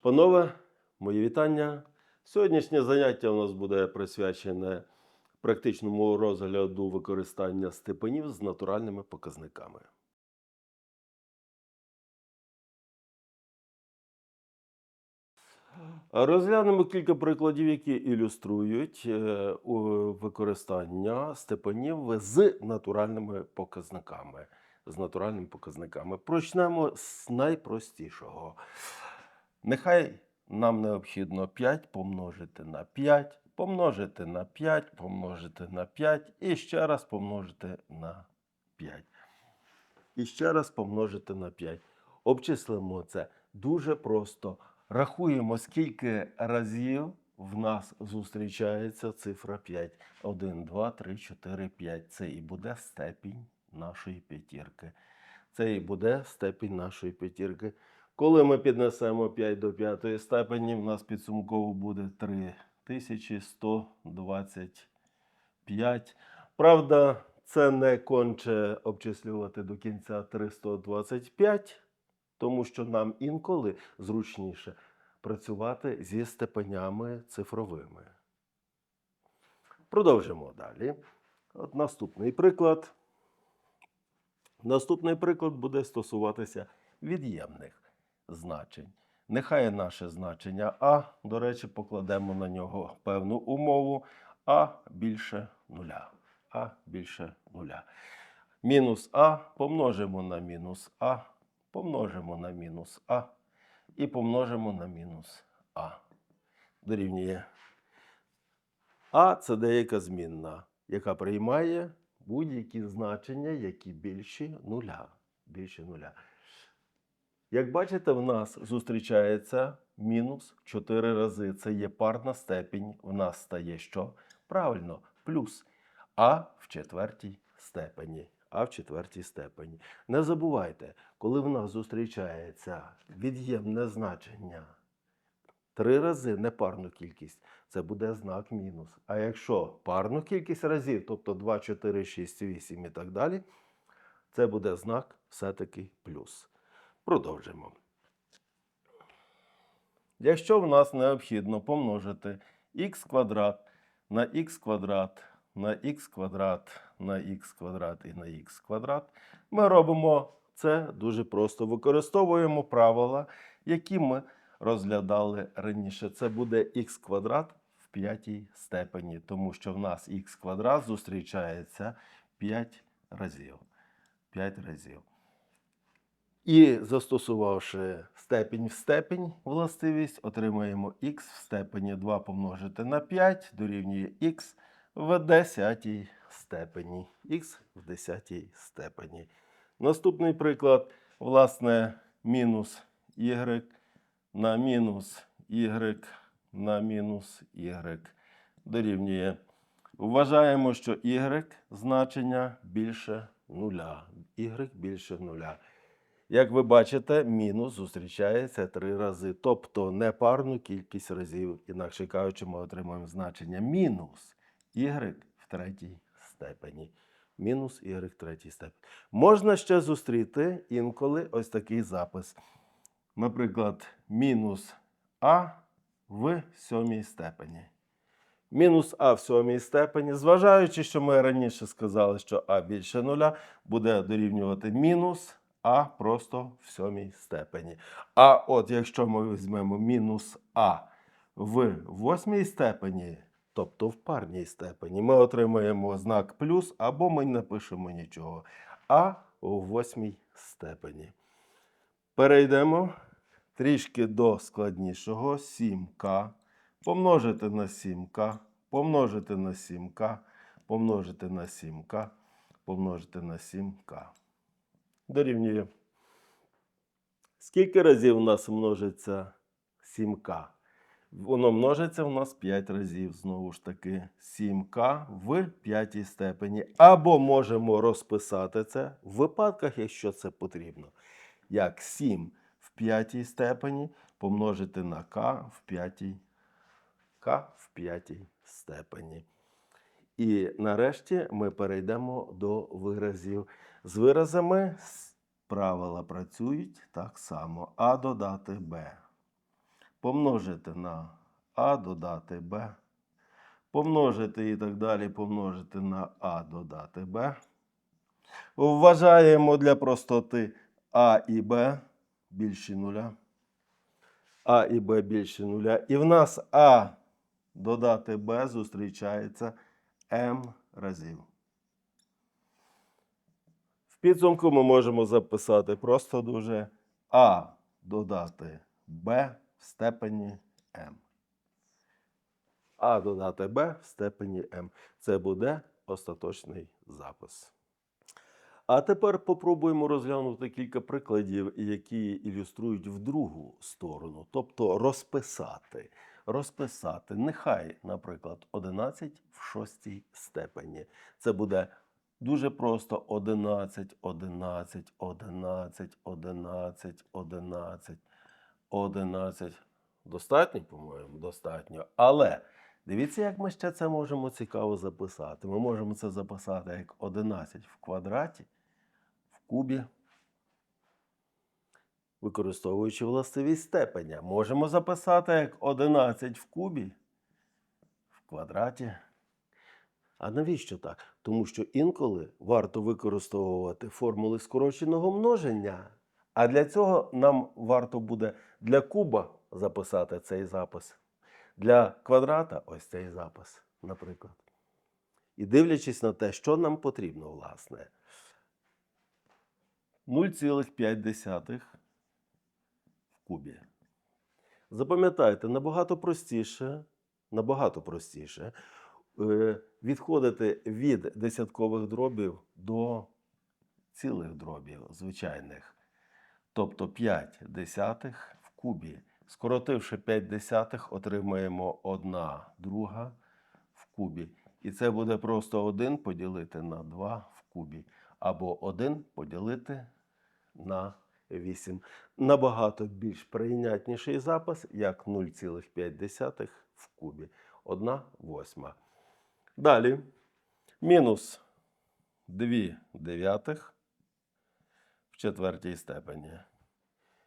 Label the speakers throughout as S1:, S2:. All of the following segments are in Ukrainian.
S1: Панове, мої вітання. Сьогоднішнє заняття у нас буде присвячене практичному розгляду використання степенів з натуральними показниками. Розглянемо кілька прикладів, які ілюструють е, використання степенів з натуральними показниками. З натуральними показниками. Почнемо з найпростішого. Нехай нам необхідно 5 помножити на 5, помножити на 5, помножити на 5 і ще раз помножити на 5. І ще раз помножити на 5. Обчислимо це дуже просто. Рахуємо, скільки разів в нас зустрічається цифра 5. 1, 2, 3, 4, 5. Це і буде степінь нашої п'ятірки. Це і буде степінь нашої п'ятірки. Коли ми піднесемо 5 до п'ятої степені, в нас підсумково буде 3125. Правда, це не конче обчислювати до кінця 325, тому що нам інколи зручніше працювати зі степенями цифровими. Продовжимо далі. От наступний приклад. Наступний приклад буде стосуватися від'ємних значень. Нехай наше значення А, до речі, покладемо на нього певну умову, А більше нуля. А більше нуля. Мінус А помножимо на мінус А, помножимо на мінус А і помножимо на мінус А. Дорівнює. А це деяка змінна, яка приймає будь-які значення, які більші нуля. Більші нуля. Як бачите, в нас зустрічається мінус 4 рази. Це є парна степінь. В нас стає що? Правильно, плюс. А в четвертій степені. А в четвертій степені. Не забувайте, коли в нас зустрічається від'ємне значення три рази непарну кількість, це буде знак мінус. А якщо парну кількість разів, тобто 2, 4, 6, 8 і так далі, це буде знак все-таки плюс. Продовжимо. Якщо в нас необхідно помножити х квадрат на х квадрат на х квадрат на х квадрат і на х квадрат, ми робимо це дуже просто. Використовуємо правила, які ми розглядали раніше. Це буде х квадрат в п'ятій степені, тому що в нас х квадрат зустрічається 5 разів. 5 разів. І застосувавши степінь в степінь властивість, отримаємо х в степені 2 помножити на 5 дорівнює х в 10 степені. х в 10 степені. Наступний приклад, власне, мінус y на мінус y на мінус y дорівнює. Вважаємо, що y значення більше нуля. y більше нуля. Як ви бачите, мінус зустрічається три рази, тобто непарну кількість разів. Інакше кажучи, ми отримуємо значення мінус y в третій степені. Мінус y в третій степені. Можна ще зустріти інколи ось такий запис. Наприклад, мінус а в сьомій степені. Мінус а в сьомій степені, зважаючи, що ми раніше сказали, що а більше нуля, буде дорівнювати мінус а просто в сьомій степені. А от якщо ми візьмемо мінус а в восьмій степені, тобто в парній степені, ми отримаємо знак плюс або ми не пишемо нічого. А у восьмій степені. Перейдемо трішки до складнішого 7К. Помножити на 7К, помножити на 7К, помножити на 7К, помножити на 7К. Дорівнює. Скільки разів у нас множиться 7К? Воно множиться у нас 5 разів. Знову ж таки, 7К в п'ятій степені. Або можемо розписати це в випадках, якщо це потрібно. Як 7 в п'ятій степені помножити на К в п'ятій К в п'ятій степені. І нарешті ми перейдемо до виразів. З виразами правила працюють так само. А додати Б. помножити на А додати Б, помножити і так далі, помножити на А додати Б. Вважаємо для простоти А і Б більші нуля. А і Б більше нуля. І в нас А додати Б зустрічається М разів. Підсумку ми можемо записати просто дуже А додати Б в степені М. А додати Б в степені М. Це буде остаточний запис. А тепер попробуємо розглянути кілька прикладів, які ілюструють в другу сторону, тобто розписати. Розписати. Нехай, наприклад, 11 в шостій степені. Це буде дуже просто 11, 11, 11, 11, 11, 11. Достатньо, по-моєму, достатньо. Але дивіться, як ми ще це можемо цікаво записати. Ми можемо це записати як 11 в квадраті, в кубі, використовуючи властивість степеня. Можемо записати як 11 в кубі, в квадраті. А навіщо так? Тому що інколи варто використовувати формули скороченого множення. А для цього нам варто буде для куба записати цей запис. Для квадрата ось цей запис, наприклад. І дивлячись на те, що нам потрібно, власне. 0,5 в кубі. Запам'ятайте, набагато простіше, набагато простіше е, відходити від десяткових дробів до цілих дробів звичайних. Тобто 5 десятих в кубі. Скоротивши 5 десятих, отримаємо 1 друга в кубі. І це буде просто 1 поділити на 2 в кубі. Або 1 поділити на 8. Набагато більш прийнятніший запис, як 0,5 в кубі. 1 восьма. Далі. Мінус 2 дев'ятих в четвертій степені.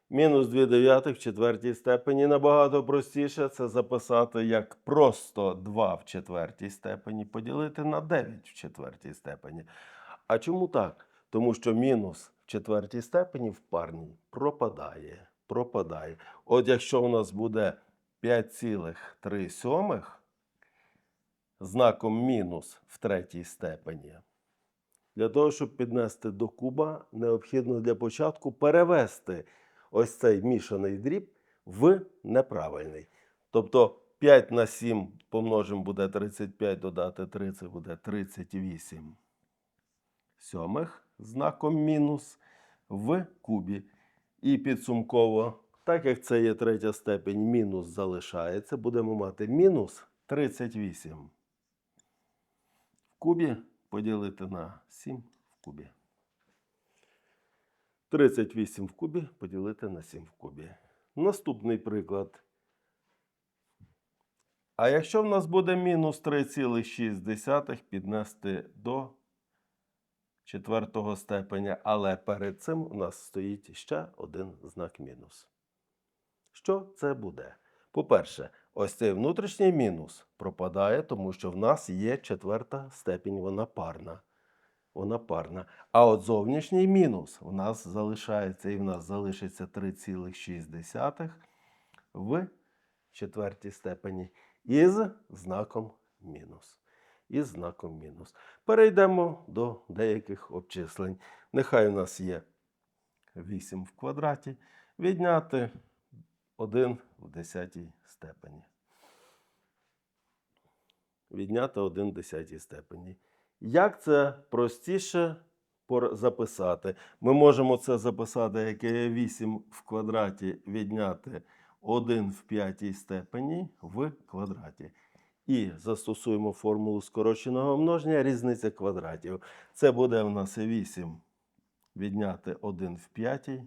S1: Мінус 2 дев'ятих в четвертій степені набагато простіше це записати як просто 2 в четвертій степені поділити на 9 в четвертій степені. А чому так? Тому що мінус в четвертій степені в парній пропадає. пропадає. От якщо у нас буде 5,3 сьомих знаком мінус в третій степені, для того, щоб піднести до куба, необхідно для початку перевести ось цей мішаний дріб в неправильний. Тобто 5 на 7 помножимо буде 35, додати 3, це буде 38 сьомих знаком мінус в кубі. І підсумково, так як це є третя степень, мінус залишається, будемо мати мінус 38 в кубі поділити на 7 в кубі. 38 в кубі поділити на 7 в кубі. Наступний приклад. А якщо в нас буде мінус 3,6 піднести до четвертого степеня, але перед цим у нас стоїть ще один знак мінус. Що це буде? По-перше, ось цей внутрішній мінус пропадає, тому що в нас є четверта степінь, вона парна. Вона парна. А от зовнішній мінус у нас залишається, і в нас залишиться 3,6 в четвертій степені із знаком мінус. Із знаком мінус. Перейдемо до деяких обчислень. Нехай у нас є 8 в квадраті. Відняти 1 в 10 степені. Відняти 1 в 10 степені. Як це простіше записати? Ми можемо це записати, як є 8 в квадраті відняти 1 в п'ятій степені в квадраті. І застосуємо формулу скороченого множення різниця квадратів. Це буде в нас 8 відняти 1 в п'ятій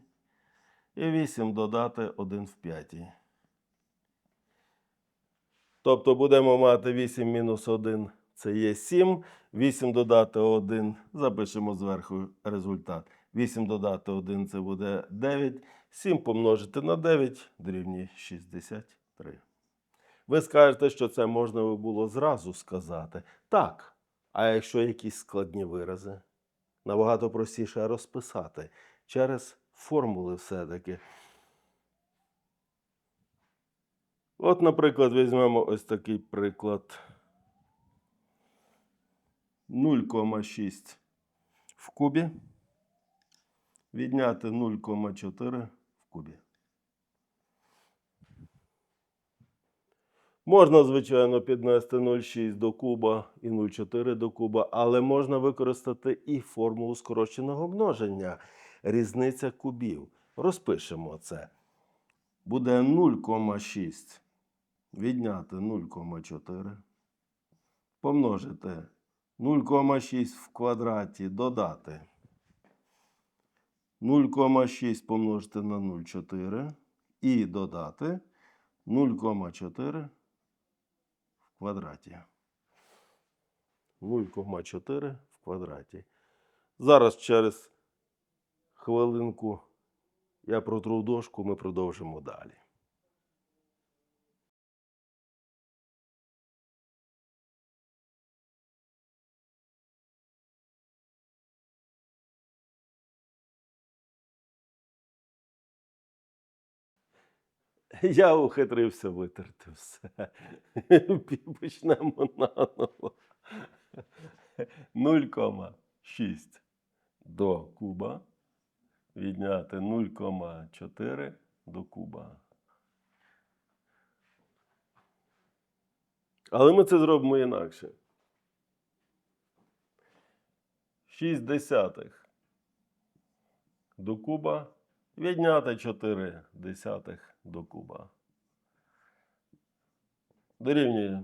S1: і 8 додати 1 в п'ятій. Тобто будемо мати 8 мінус 1 це є 7. 8 додати 1, запишемо зверху результат. 8 додати 1 це буде 9. 7 помножити на 9 дорівнює 63. Ви скажете, що це можна було зразу сказати. Так. А якщо якісь складні вирази, набагато простіше розписати через формули все-таки. От, наприклад, візьмемо ось такий приклад. 0,6 в кубі. Відняти 0,4 в кубі. Можна, звичайно, піднести 0,6 до куба і 0,4 до куба, але можна використати і формулу скороченого множення. Різниця кубів. Розпишемо це. Буде 0,6 відняти 0,4. Помножити 0,6 в квадраті додати 0,6 помножити на 0,4 і додати 0,4 в квадраті. 0,4 в квадраті. Зараз через хвилинку я протру дошку, ми продовжимо далі. Я ухитрився витерти все. Почнемо наново. 0,6 до куба. Відняти 0,4 до куба. Але ми це зробимо інакше. 6 десятих до куба. Відняти 4 десятих до куба. Дорівнює.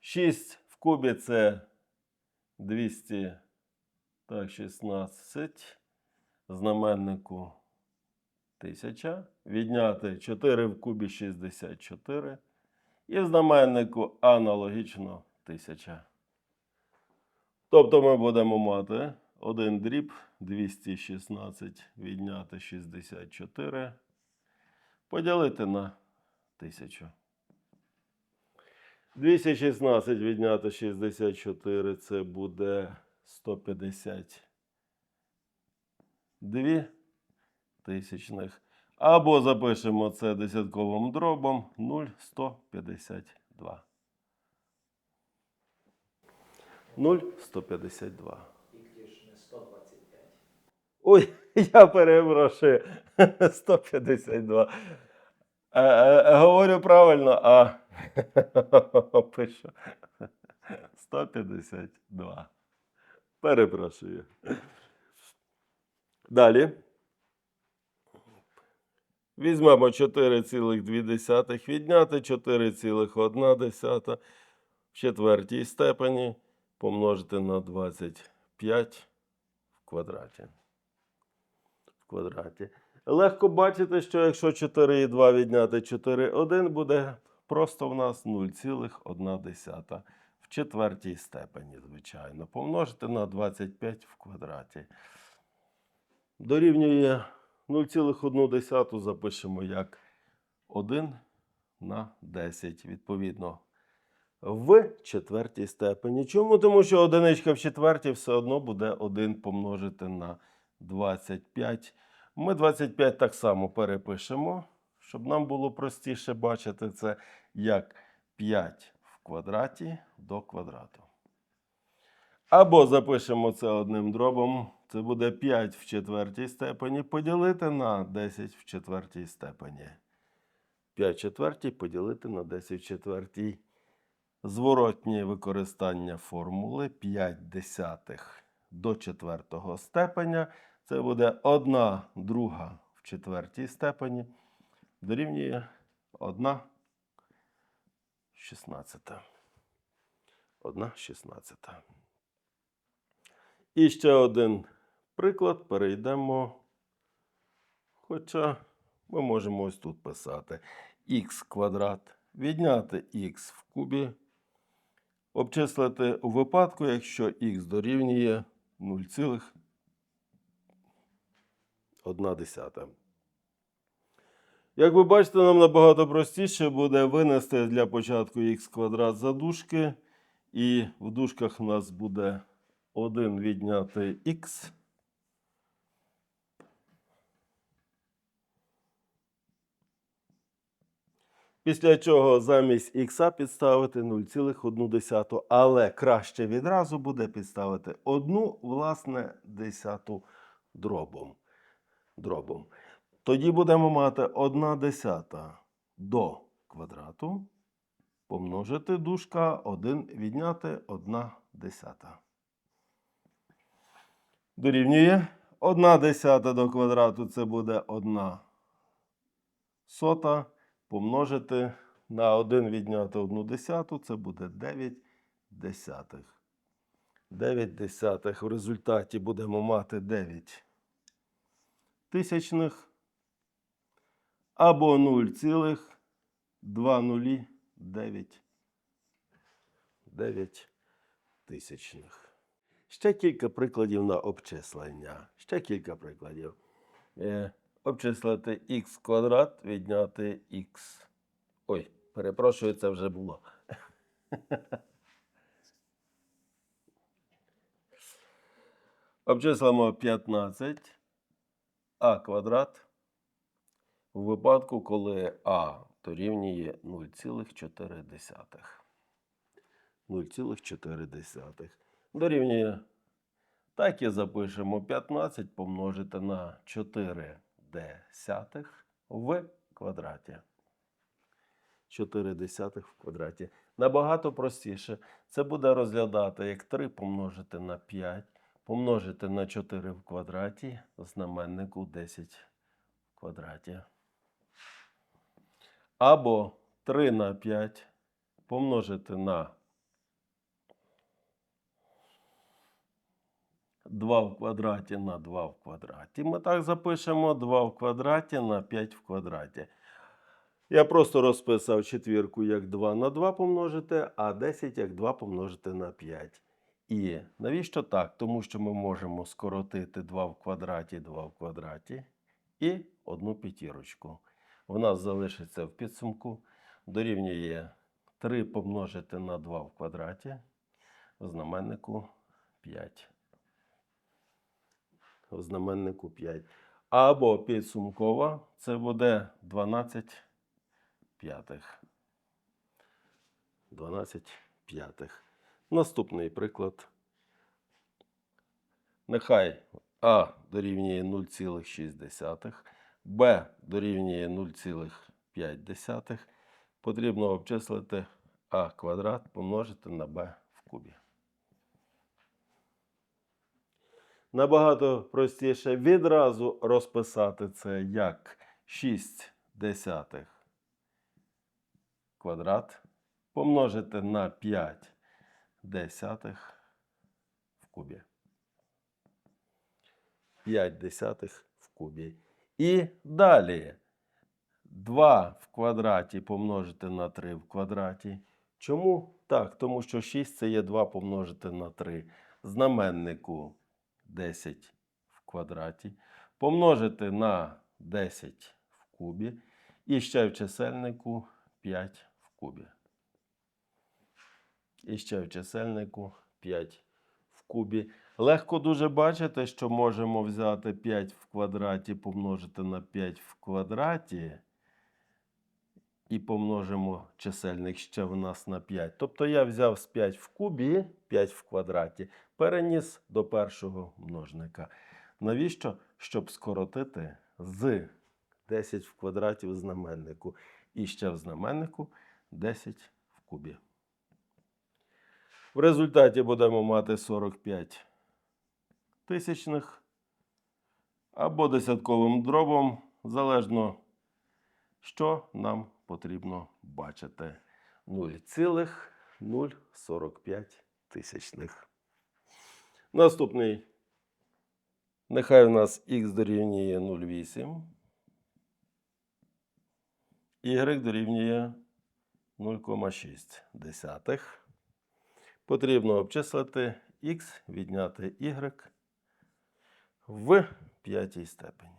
S1: 6 в кубі це 200 так, 16. Знаменнику 1000. Відняти 4 в кубі 64. І в знаменнику аналогічно 1000. Тобто ми будемо мати 1 дріб 216 відняти 64. Поділити на 1000. 216 відняти 64 це буде 152 тисячних. Або запишемо це десятковим дробом 0,152. 0,152.
S2: Тільки ж не 125.
S1: Ой, я перепрошую. 152. Е, е, говорю правильно, а пишу 152. Перепрошую. Далі. Візьмемо 4,2 відняти 4,1 в четвертій степені помножити на 25 в квадраті. В квадраті. Легко бачити, що якщо 4,2 відняти 4,1 буде просто в нас 0,1 в четвертій степені, звичайно. Помножити на 25 в квадраті. Дорівнює 0,1 запишемо як 1 на 10, відповідно. В четвертій степені. Чому? Тому що одиничка в четвертій все одно буде 1 помножити на 25. Ми 25 так само перепишемо, щоб нам було простіше бачити це як 5 в квадраті до квадрату. Або запишемо це одним дробом. Це буде 5 в четвертій степені поділити на 10 в четвертій степені. 5 в четвертій поділити на 10 в четвертій. Зворотнє використання формули 5 десятих до четвертого степеня. Це буде 1 друга в четвертій степені. Дорівнює 1 шістнадцята. 1 шістнадцята. І ще один приклад. Перейдемо. Хоча ми можемо ось тут писати х квадрат. Відняти х в кубі. Обчислити у випадку, якщо х дорівнює 0,1. Як ви бачите, нам набагато простіше буде винести для початку х квадрат за дужки. І в дужках у нас буде 1 відняти х. Після чого замість х підставити 0,1, але краще відразу буде підставити одну, власне, десяту дробом. дробом. Тоді будемо мати 1 десята до квадрату помножити дужка 1 відняти 1 десята. Дорівнює 1 десята до квадрату це буде 1 сота помножити на 1 відняти 1 десяту, це буде 9 десятих. 9 десятих. В результаті будемо мати 9 тисячних або 0,209 9 тисячних. Ще кілька прикладів на обчислення. Ще кілька прикладів. Е, обчислити х квадрат, відняти х. Ой, перепрошую, це вже було. Обчислимо 15 а квадрат у випадку, коли а дорівнює 0,4. 0,4. Дорівнює. Так і запишемо 15 помножити на 4 десятих в квадраті. 4 десятих в квадраті. Набагато простіше. Це буде розглядати як 3 помножити на 5, помножити на 4 в квадраті, знаменнику 10 в квадраті. Або 3 на 5 помножити на 2 в квадраті на 2 в квадраті. Ми так запишемо 2 в квадраті на 5 в квадраті. Я просто розписав четвірку як 2 на 2 помножити, а 10 як 2 помножити на 5. І навіщо так? Тому що ми можемо скоротити 2 в квадраті, 2 в квадраті і одну п'ятірочку. В нас залишиться в підсумку дорівнює 3 помножити на 2 в квадраті, в знаменнику 5. В знаменнику 5. Або підсумкова це буде 12 п'ятих. 12 п'ятих. Наступний приклад. Нехай А дорівнює 0,6, Б дорівнює 0,5. Потрібно обчислити А квадрат помножити на Б в кубі. Набагато простіше відразу розписати це як 6 десятих квадрат помножити на 5 десятих в кубі. 5 десятих в кубі. І далі 2 в квадраті помножити на 3 в квадраті. Чому? Так, тому що 6 це є 2 помножити на 3. Знаменнику 10 в квадраті. Помножити на 10 в кубі. І ще в чисельнику 5 в кубі. І ще в чисельнику 5 в кубі. Легко дуже бачити, що можемо взяти 5 в квадраті, помножити на 5 в квадраті. І помножимо чисельник ще в нас на 5. Тобто я взяв з 5 в кубі, 5 в квадраті, переніс до першого множника. Навіщо? Щоб скоротити з 10 в квадраті в знаменнику. І ще в знаменнику 10 в кубі. В результаті будемо мати 45 тисячних або десятковим дробом, залежно, що нам потрібно бачити. 0,045 тисячних. Наступний. Нехай у нас х дорівнює 0,8. Y дорівнює 0,6. Потрібно обчислити х відняти y в п'ятій степені.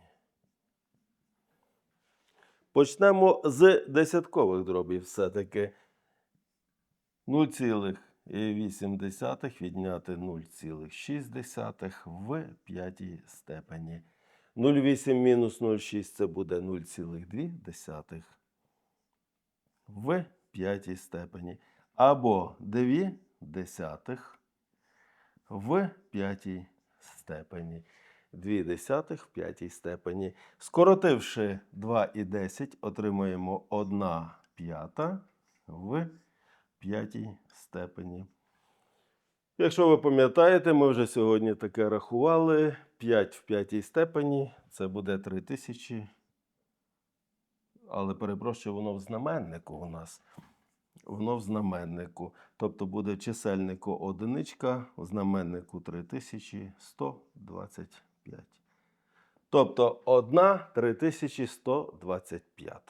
S1: Почнемо з десяткових дробів все-таки. 0,8 відняти 0,6 в п'ятій степені. 0,8 мінус 0,6 це буде 0,2 в п'ятій степені. Або 2 десятих в п'ятій степені. 2 в п'ятій степені. Скоротивши 2 і 10, отримуємо 1 п'ята в п'ятій степені. Якщо ви пам'ятаєте, ми вже сьогодні таке рахували. 5 в п'ятій степені це буде 3000. Але перепрошую, воно в знаменнику у нас. Воно в знаменнику. Тобто буде чисельнику одиничка, в знаменнику 3125. Тобто 1 3125.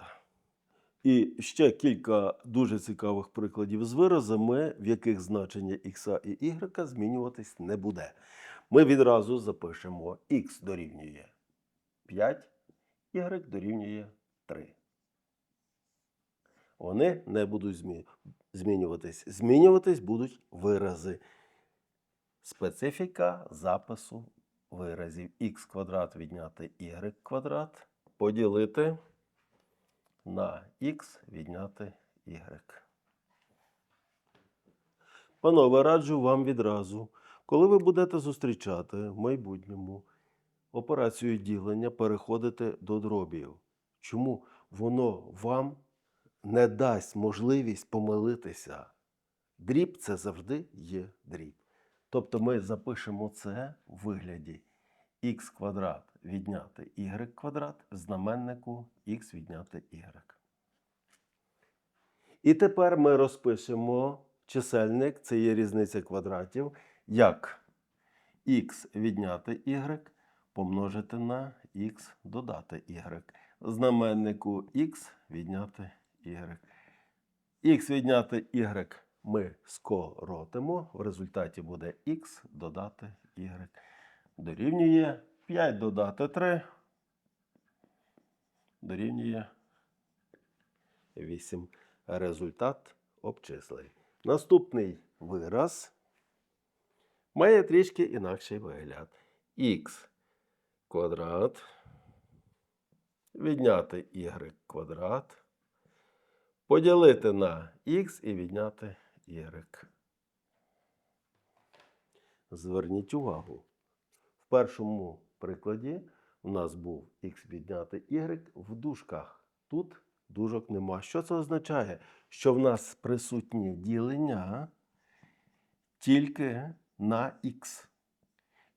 S1: І ще кілька дуже цікавих прикладів з виразами, в яких значення х і y змінюватись не буде. Ми відразу запишемо х дорівнює 5, y дорівнює 3. Вони не будуть змінюватись. Змінюватись будуть вирази. Специфіка запису виразів х квадрат відняти y квадрат поділити на х відняти y. Панове, раджу вам відразу, коли ви будете зустрічати в майбутньому операцію ділення, переходити до дробів. Чому воно вам не дасть можливість помилитися? Дріб це завжди є дріб. Тобто ми запишемо це в вигляді х квадрат відняти y квадрат в знаменнику х відняти y. І тепер ми розпишемо чисельник, це є різниця квадратів, як х відняти y помножити на х додати y. Знаменнику х відняти y. х відняти y ми скоротимо. В результаті буде х додати y. Дорівнює 5 додати 3. Дорівнює 8. Результат обчислень. Наступний вираз має трішки інакший вигляд. х квадрат відняти y квадрат поділити на х і відняти y. Зверніть увагу. В першому прикладі у нас був х відняти y в дужках. Тут дужок нема. Що це означає? Що в нас присутні ділення тільки на х.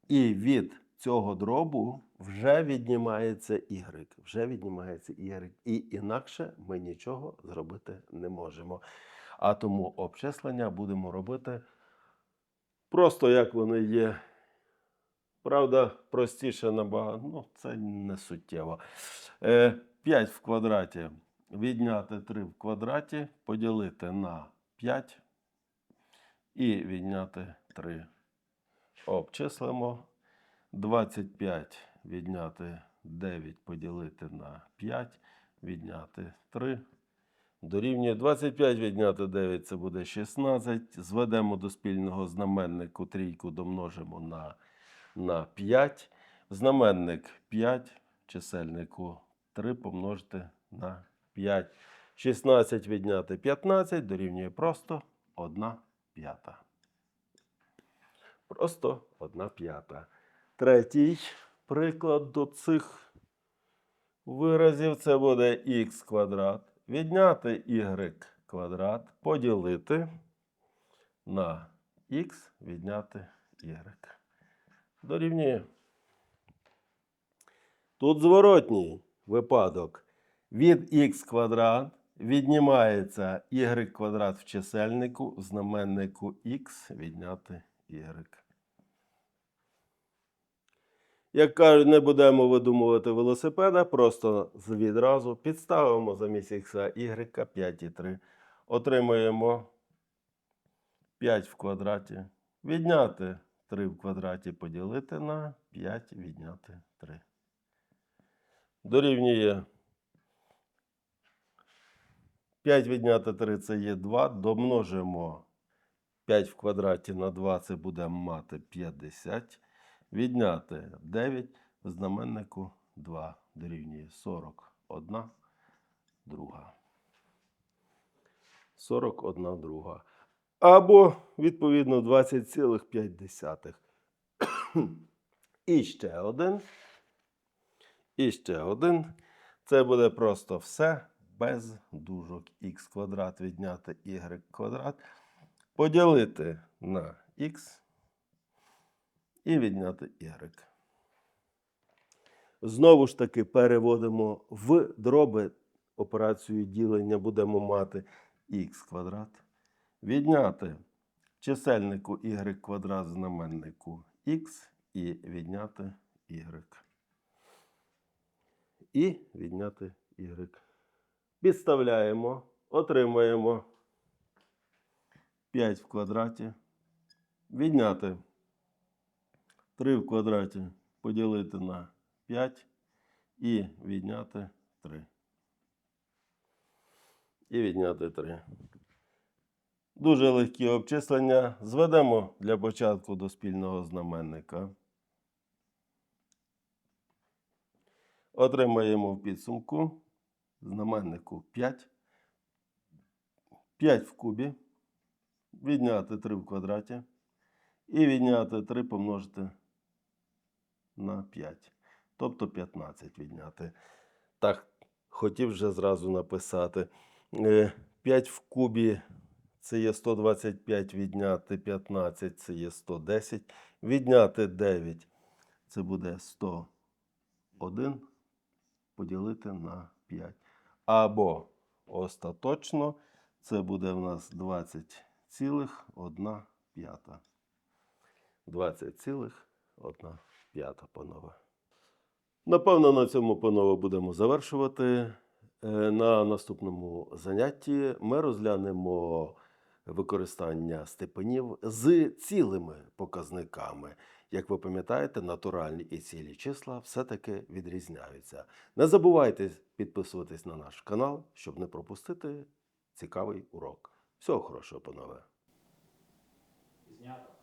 S1: І від цього дробу вже віднімається y. Вже віднімається y. І інакше ми нічого зробити не можемо. А тому обчислення будемо робити просто як вони є. Правда, простіше набагато. Ну, це не суттєво. Е, 5 в квадраті відняти 3 в квадраті, поділити на 5 і відняти 3. Обчислимо. 25 відняти 9 поділити на 5, відняти 3. Дорівнює 25 відняти 9 це буде 16. Зведемо до спільного знаменнику трійку домножимо на, на 5. Знаменник 5, чисельнику 3 помножити на 5. 16 відняти 15 дорівнює просто 1 п'ята. Просто 1 п'ята. Третій приклад до цих виразів це буде х квадрат. Відняти y квадрат, поділити на х відняти y. Дорівнює. Тут зворотній випадок. Від х квадрат віднімається y квадрат в чисельнику, в знаменнику х відняти y. Як кажуть, не будемо видумувати велосипеда, просто відразу підставимо замість х y 5,3. Отримуємо 5 в квадраті. Відняти 3 в квадраті поділити на 5 відняти 3. Дорівнює 5 відняти 3 це є 2. Домножимо 5 в квадраті на 2 це буде мати 50. Відняти 9 в знаменнику 2 дорівнює 41 друга. 41 друга. Або, відповідно, 20,5. І ще один. І ще один. Це буде просто все без дужок. х квадрат відняти y квадрат. Поділити на х і відняти y. Знову ж таки переводимо в дроби операцію ділення будемо мати х квадрат. Відняти чисельнику y квадрат знаменнику х і відняти y. І відняти y. Підставляємо, отримаємо 5 в квадраті. Відняти 3 в квадраті поділити на 5 і відняти 3. І відняти 3. Дуже легкі обчислення. Зведемо для початку до спільного знаменника. Отримаємо в підсумку знаменнику 5. 5 в кубі. Відняти 3 в квадраті. І відняти 3 помножити на 5. Тобто 15 відняти. Так, хотів вже зразу написати. Е, 5 в кубі це є 125, відняти 15 це є 110. Відняти 9 це буде 101 поділити на 5. Або остаточно це буде в нас 20,1 п'ята. 20,1 п'ята, панове. Напевно, на цьому, панове, будемо завершувати. Е, На наступному занятті ми розглянемо використання степенів з цілими показниками. Як ви пам'ятаєте, натуральні і цілі числа все-таки відрізняються. Не забувайте підписуватись на наш канал, щоб не пропустити цікавий урок. Всього хорошого, панове!
S2: Знято.